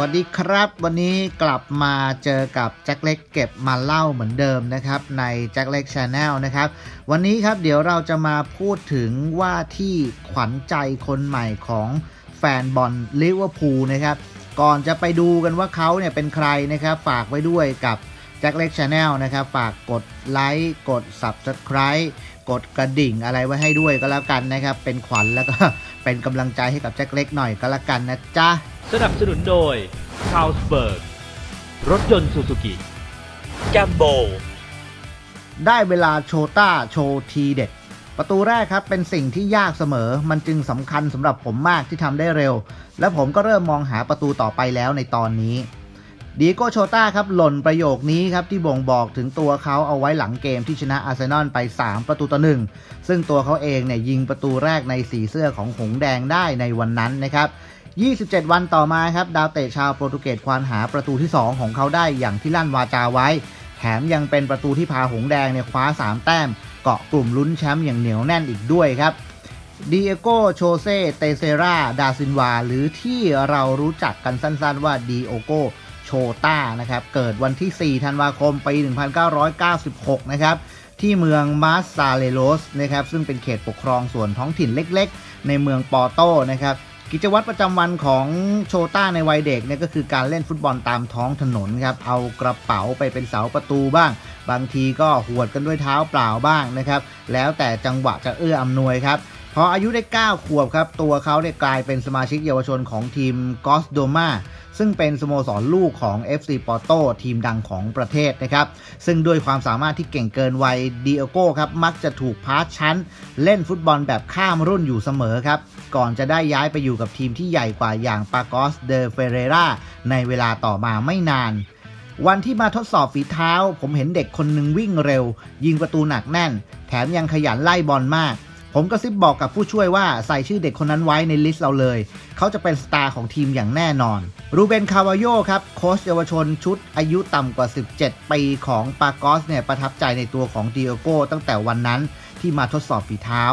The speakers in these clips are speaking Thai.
วัสดีครับ วันนี้กลับมาเจอกับแจ็คเล็กเก็บมาเล่าเหมือนเดิมนะครับ ในแจ็คเล็กชาแนลนะครับ วันนี้ครับเดี๋ยวเราจะมาพูดถึงว่าที่ขวัญใจคนใหม่ของแฟนบอลลิเวอร์พูลนะครับ ก่อนจะไปดูกันว่าเขาเนี่ยเป็นใครนะครับ ฝากไว้ด้วยกับแจ็คเล็กชาแนลนะครับ ฝากกดไลค์กด Subscribe กดกระดิ่งอะไรไว้ให้ด้วยก็แล้วกันนะครับ เป็นขวัญแล้วก็เป็นกำลังใจให้กับแจ็คเล็กหน่อยก็แล้วกันนะจ๊ะ สนับสนุนโดยคา l สเบิร์กรถยนต์ซูซูกิแกมโบ ได้เวลาโชต้าโชว์ทีเด็ด ประตูแรกครับเป็นสิ่งที่ยากเสมอ มันจึงสำคัญสำหรับผมมากที่ทำได้เร็ว และผมก็เริ่มมองหาประตูต่อไปแล้วในตอนนี้ดีโกโชต้าครับหล่นประโยคนี้ครับที่บ่งบอกถึงตัวเขาเอาไว้หลังเกมที่ชนะอาร์เซนอลไป 3 ประตูต่อหนึ่งซึ่งตัวเขาเองเนี่ยยิงประตูแรกในสีเสื้อของหงส์แดงได้ในวันนั้นนะครับ 27 วันต่อมาครับ ดาวเตะชาวโปรตุเกสควานหาประตูที่ 2 ของเขาได้อย่างที่ลั่นวาจาไว้ แถมยังเป็นประตูที่พาหงแดงเนี่ยคว้า 3 แต้ม เกาะกลุ่มลุ้นแชมป์อย่างเหนียวแน่นอีกด้วยครับดิเอโกโชเซ เตเซรา ดาซินวา หรือที่เรารู้จักกันสั้นๆว่าดิโอโกโชต้านะครับ เกิดวันที่ 4 ธันวาคม ปี 1996 นะครับ ที่เมืองมาสซาเลโลสนะครับ ซึ่งเป็นเขตปกครองส่วนท้องถิ่นเล็กๆ ในเมืองปอโตนะครับ กิจวัตรประจำวันของโชต้าในวัยเด็กเนี่ยก็คือการเล่นฟุตบอลตามท้องถนนครับ เอากระเป๋าไปเป็นเสาประตูบ้าง บางทีก็หวดกันด้วยเท้าเปล่าบ้างนะครับ แล้วแต่จังหวะจะเอื้ออำนวยครับ พออายุได้ 9 ขวบครับ ตัวเขาได้กลายเป็นสมาชิกเยาวชนของทีมกอสโดมาซึ่งเป็นสโมสรลูกของ FC Porto ทีมดังของประเทศนะครับ ซึ่งด้วยความสามารถที่เก่งเกินวัยดิโอโก้ครับ มักจะถูกพาสชั้น เล่นฟุตบอลแบบข้ามรุ่นอยู่เสมอครับ ก่อนจะได้ย้ายไปอยู่กับทีมที่ใหญ่กว่าอย่างปากอสเดเฟเรราในเวลาต่อมาไม่นานวันที่มาทดสอบฝีเท้า ผมเห็นเด็กคนหนึ่งวิ่งเร็ว ยิงประตูหนักแน่น แถมยังขยันไล่บอลมาก ผมก็ซิบบอกกับผู้ช่วยว่าใส่ชื่อเด็กคนนั้นไว้ในลิสต์เราเลย เขาจะเป็นสตาร์ของทีมอย่างแน่นอน รูเบนคาวาโยครับ โค้ชเยาวชนชุดอายุต่ำกว่า 17 ปีของปากอสเนี่ยประทับใจในตัวของดิโอโกตั้งแต่วันนั้นที่มาทดสอบฝีเท้า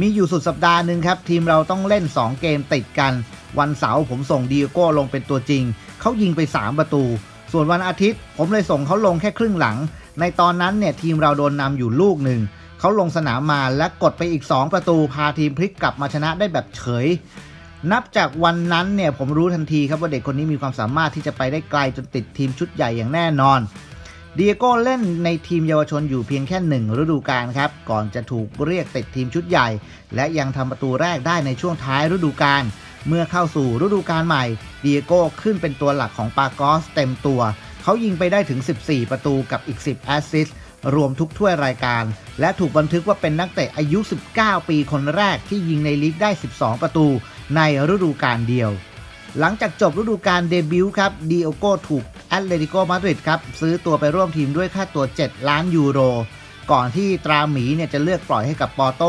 มีอยู่สุดสัปดาห์หนึ่งครับ ทีมเราต้องเล่น 2 เกมติดกัน วันเสาร์ผมส่งดิโอโกลงเป็นตัวจริง เขายิงไป 3 ประตู ส่วนวันอาทิตย์ ผมเลยส่งเขาลงแค่ครึ่งหลัง ในตอนนั้นเนี่ยทีมเราโดนนำอยู่ลูกหนึ่ง เขาลงสนามมาและกดไปอีก 2 ประตูพาทีมพลิกกลับมาชนะได้แบบเฉย นับจากวันนั้นเนี่ยผมรู้ทันทีครับว่าเด็กคนนี้มีความสามารถที่จะไปได้ไกลจนติดทีมชุดใหญ่อย่างแน่นอนเดิเอโก้เล่นในทีมเยาวชนอยู่เพียงแค่หนึ่งฤดูกาลครับ ก่อนจะถูกเรียกติดทีมชุดใหญ่ และยังทำประตูแรกได้ในช่วงท้ายฤดูกาลเมื่อเข้าสู่ฤดูกาลใหม่เดิเอโก้ขึ้นเป็นตัวหลักของปากอสเต็มตัว เขายิงไปได้ถึง 14 ประตูกับอีก 10 แอสซิสต์ รวมทุกถ้วยรายการ และถูกบันทึกว่าเป็นนักเตะอายุ 19 ปีคนแรกที่ยิงในลีกได้ 12 ประตูในฤดูกาลเดียว หลังจากจบฤดูกาลเดบิวต์ครับดิโอโกถูกแอตเลติโกมาดริดครับซื้อตัวไปร่วมทีมด้วยค่าตัว 7 ล้านยูโร ก่อนที่ตราหมีเนี่ยจะเลือกปล่อยให้กับปอร์โต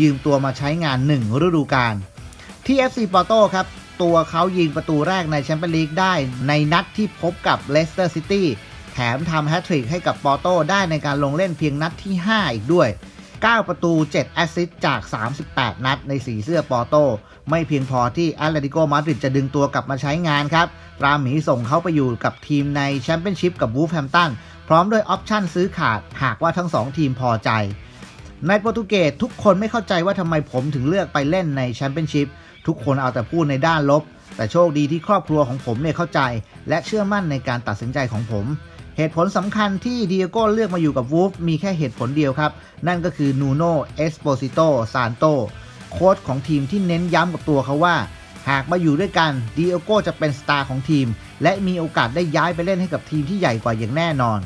ยืมตัวมาใช้งาน 1 ฤดูกาลที่ FC ปอร์โตครับตัวเขายิงประตูแรกในแชมเปี้ยนลีกได้ในนัดที่พบกับเลสเตอร์ซิตี้ แถมทำแฮตทริกให้กับปอร์โตได้ในการลงเล่นเพียงนัดที่ 5 อีกด้วย 9 ประตู 7 แอสซิสต์จาก 38 นัดในสีเสื้อปอร์โตไม่เพียงพอที่แอตเลติโกมาดริดจะดึงตัวกลับมาใช้งานครับ ราหมีส่งเขาไปอยู่กับทีมในแชมเปี้ยนชิพกับวูฟแฮมตันพร้อมด้วยออปชั่นซื้อขาดหากว่าทั้ง 2 ทีมพอใจ ในโปรตุเกสทุกคนไม่เข้าใจว่าทำไมผมถึงเลือกไปเล่นในแชมเปี้ยนชิพทุกคนเอาแต่พูดในด้านลบ แต่โชคดีที่ครอบครัวของผมเนี่ยเข้าใจ และเชื่อมั่นในการตัดสินใจของผม เหตุผลสำคัญที่ดิเอโก้เลือกมาอยู่กับวูฟมีแค่เหตุผลเดียวครับ นั่นก็คือนูโนเอสโปซิโตซานโตโค้ชของทีมที่เน้นย้ำกับตัวเขาว่า หากมาอยู่ด้วยกันดิเอโก้จะเป็นสตาร์ของทีม และมีโอกาสได้ย้ายไปเล่นให้กับทีมที่ใหญ่กว่าอย่างแน่นอน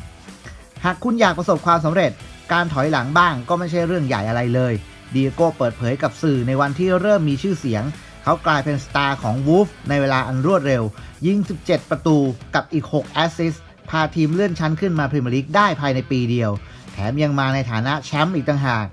หากคุณอยากประสบความสำเร็จ การถอยหลังบ้างก็ไม่ใช่เรื่องใหญ่อะไรเลยดิเอโก้เปิดเผยกับสื่อในวันที่เริ่มมีชื่อเสียงเขากลายเป็นสตาร์ของวูฟในเวลาอันรวดเร็ว ยิง 17 ประตูกับอีก 6 แอสซิสต์ พาทีมเลื่อนชั้นขึ้นมาพรีเมียร์ลีกได้ภายในปีเดียว แถมยังมาในฐานะแชมป์อีกต่างหาก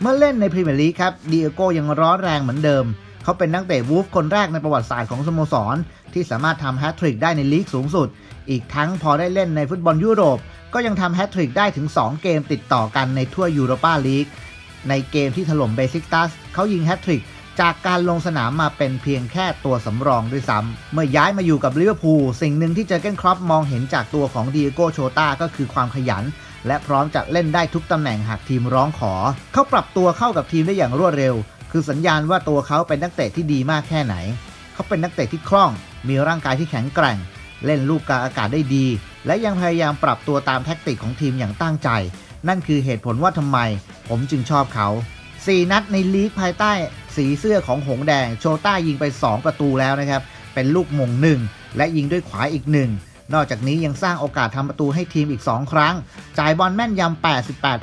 เมื่อเล่นในพรีเมียร์ลีกครับดิเอโกยังร้อนแรงเหมือนเดิม เขาเป็นนักเตะวูฟคนแรกในประวัติศาสตร์ของสโมสร ที่สามารถทำแฮตทริกได้ในลีกสูงสุด อีกทั้งพอได้เล่นในฟุตบอลยุโรป ก็ยังทำแฮตทริกได้ถึง 2 เกมติดต่อกันในทั่วยูโรปาลีกในเกมที่ถล่มเบซิกตัสเขายิงแฮตทริก จากการลงสนามมาเป็นเพียงแค่ตัวสำรองด้วยซ้ำเมื่อย้ายมาอยู่กับลิเวอร์พูลสิ่งหนึ่งที่เจอเกนครอปมองเห็นจากตัวของดีโกโชตาก็คือความขยัน และพร้อมจะเล่นได้ทุกตำแหน่งหากทีมร้องขอ เขาปรับตัวเข้ากับทีมได้อย่างรวดเร็ว คือสัญญาณว่าตัวเขาเป็นนักเตะที่ดีมากแค่ไหน เขาเป็นนักเตะที่คล่อง มีร่างกายที่แข็งแกร่ง เล่นลูกกลางอากาศได้ดี และยังพยายามปรับตัวตามแท็กติกของทีมอย่างตั้งใจ นั่นคือเหตุผลว่าทำไม ผมจึงชอบเขา 4 นัดในลีกภายใต้สีเสื้อของหงแดง โชต้ายิงไป 2 ประตูแล้วนะครับ เป็นลูกมงหนึ่งและยิงด้วยขวาอีกหนึ่งนอกจากนี้ยังสร้างโอกาสทำประตูให้ทีมอีก 2 ครั้ง จ่ายบอลแม่นยำ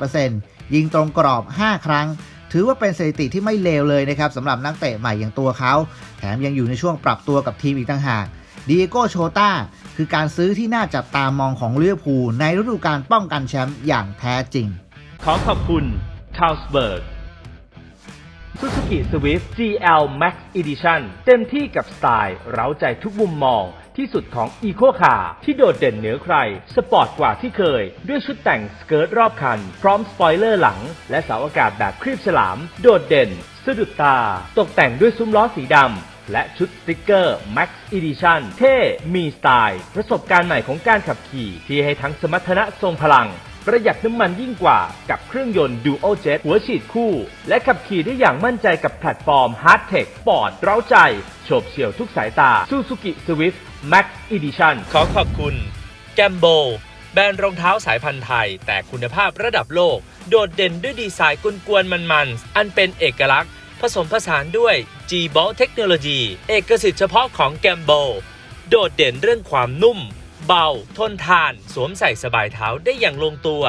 88%ยิงตรงกรอบ 5 ครั้ง ถือว่าเป็นสถิติที่ไม่เลวเลยนะครับสำหรับนักเตะใหม่อย่างตัวเขา แถมยังอยู่ในช่วงปรับตัวกับทีมอีกต่างหากดีโก้โชต้าคือการซื้อที่น่าจับตามองของลิเวอร์พูลในฤดูกาลป้องกันแชมป์อย่างแท้จริง ขอขอบคุณ c a r l s b e r g Suzuki Swift GL Max Edition เต็มที่กับสไตล์เร้าใจทุกมุมมองที่สุดของ Eco Car ที่โดดเด่นเหนือใคร สปอร์ตกว่าที่เคย ด้วยชุดแต่งสเกิร์ตรอบคัน พร้อมสปอยเลอร์หลัง และเสาอากาศแบบครีบฉลาม โดดเด่น สะดุดตา ตกแต่งด้วยซุ้มล้อสีดำ และชุดสติกเกอร์ Max Edition เท่ มีสไตล์ ประสบการณ์ใหม่ของการขับขี่ ที่ให้ทั้งสมรรถนะทรงพลัง ประหยัดน้ำมันยิ่งกว่ากับเครื่องยนต์ Dual Jet หัวฉีดคู่ และขับขี่ได้อย่างมั่นใจกับแพลตฟอร์ม Hard Tech ปอดเร้าใจ โฉบเฉี่ยวทุกสายตา Suzuki Swift Max Edition ขอขอบคุณแกมโบแบรนด์รองเท้าสายพันธุ์ไทย แต่คุณภาพระดับโลก โดดเด่นด้วยดีไซน์กวนๆมันๆ อันเป็นเอกลักษณ์ ผสมผสานด้วย g b o l เทคโนโลยีเอกสิทธิ์เฉพาะของแกมโบโดดเด่นเรื่องความนุ่ม เบา ทนทาน สวมใส่สบายเท้าได้อย่างลงตัว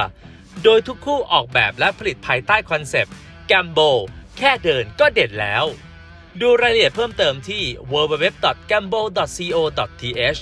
โดยทุกคู่ออกแบบและผลิตภายใต้คอนเซปต์แกมโบแค่เดินก็เด็ดแล้ว ดูรายละเอียดเพิ่มเติมที่ www.gambo.co.th